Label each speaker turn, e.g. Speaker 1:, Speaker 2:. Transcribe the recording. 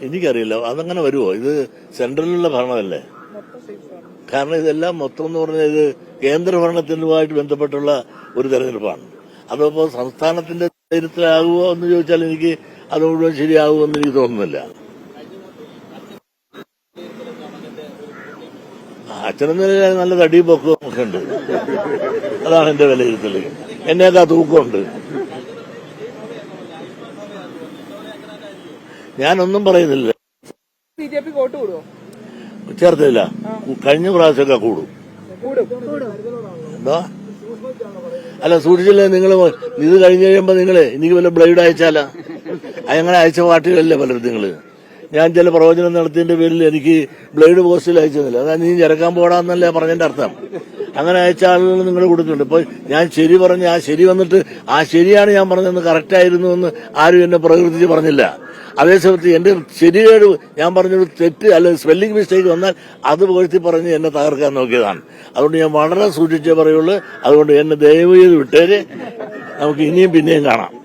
Speaker 1: എനിക്കറിയില്ല. അതങ്ങനെ വരുമോ ഇത് സെൻട്രലിലുള്ള ഭരണമല്ലേ? കാരണം ഇതെല്ലാം മൊത്തം എന്ന് പറഞ്ഞാൽ ഇത് കേന്ദ്ര ഭരണത്തിനുമായിട്ട് ബന്ധപ്പെട്ടുള്ള ഒരു തെരഞ്ഞെടുപ്പാണ്. അതപ്പോ സംസ്ഥാനത്തിന്റെ ചരിത്രമാകുമോ എന്ന് ചോദിച്ചാൽ എനിക്ക് അത് മുഴുവൻ ശരിയാകുമെന്ന് എനിക്ക് തോന്നുന്നില്ല. അച്ഛനെന്ന നല്ല തടിയും പൊക്കവും ഒക്കെ ഉണ്ട്. അതാണ് എന്റെ വിലയിരുത്തൽ എന്നെയൊക്കെ തൂക്കമുണ്ട്. ഞാനൊന്നും പറയുന്നില്ല.
Speaker 2: ബി ജെ പി വോട്ട് കൂടുവോ?
Speaker 1: ചേർത്തില്ല കഴിഞ്ഞ പ്രാവശ്യമൊക്കെ കൂടും. എന്താ? അല്ല സൂക്ഷിച്ചില്ലേ നിങ്ങൾ ഇത് കഴിഞ്ഞ് കഴിയുമ്പോ നിങ്ങൾ എനിക്ക് വല്ല ബ്ലേഡ് അയച്ചാലാ? അങ്ങനെ അയച്ച പാർട്ടികളല്ലേ പലരും നിങ്ങൾ ഞാൻ ചില പ്രവചനം നടത്തിയതിന്റെ പേരിൽ എനിക്ക് ബ്ലേഡ് പോസ്റ്റിൽ അയച്ചതില്ല. അതാ നീ ചിരക്കാൻ പോടാന്നല്ലേ പറഞ്ഞതിന്റെ അർത്ഥം. അങ്ങനെ അയച്ച ആളുകൾ നിങ്ങൾ കൊടുക്കുന്നുണ്ട് ഇപ്പൊ ഞാൻ ശരി പറഞ്ഞ് ആ ശരി വന്നിട്ട് ആ ശരിയാണ് ഞാൻ പറഞ്ഞതെന്ന് കറക്റ്റായിരുന്നു എന്ന് ആരും എന്നെ പ്രകൃതിച്ച് പറഞ്ഞില്ല. അതേസമയത്ത് എന്റെ ശരിയേട് ഞാൻ പറഞ്ഞൊരു തെറ്റ് അല്ലെങ്കിൽ സ്പെല്ലിംഗ് മിസ്റ്റേക്ക് വന്നാൽ അത് പുകഴ്ത്തി പറഞ്ഞ് എന്നെ തകർക്കാൻ നോക്കിയതാണ്. അതുകൊണ്ട് ഞാൻ വളരെ സൂക്ഷിച്ചേ പറയുള്ളൂ. അതുകൊണ്ട് എന്നെ ദയവ് ചെയ്ത് വിട്ടേര്. നമുക്ക് ഇനിയും പിന്നെയും കാണാം.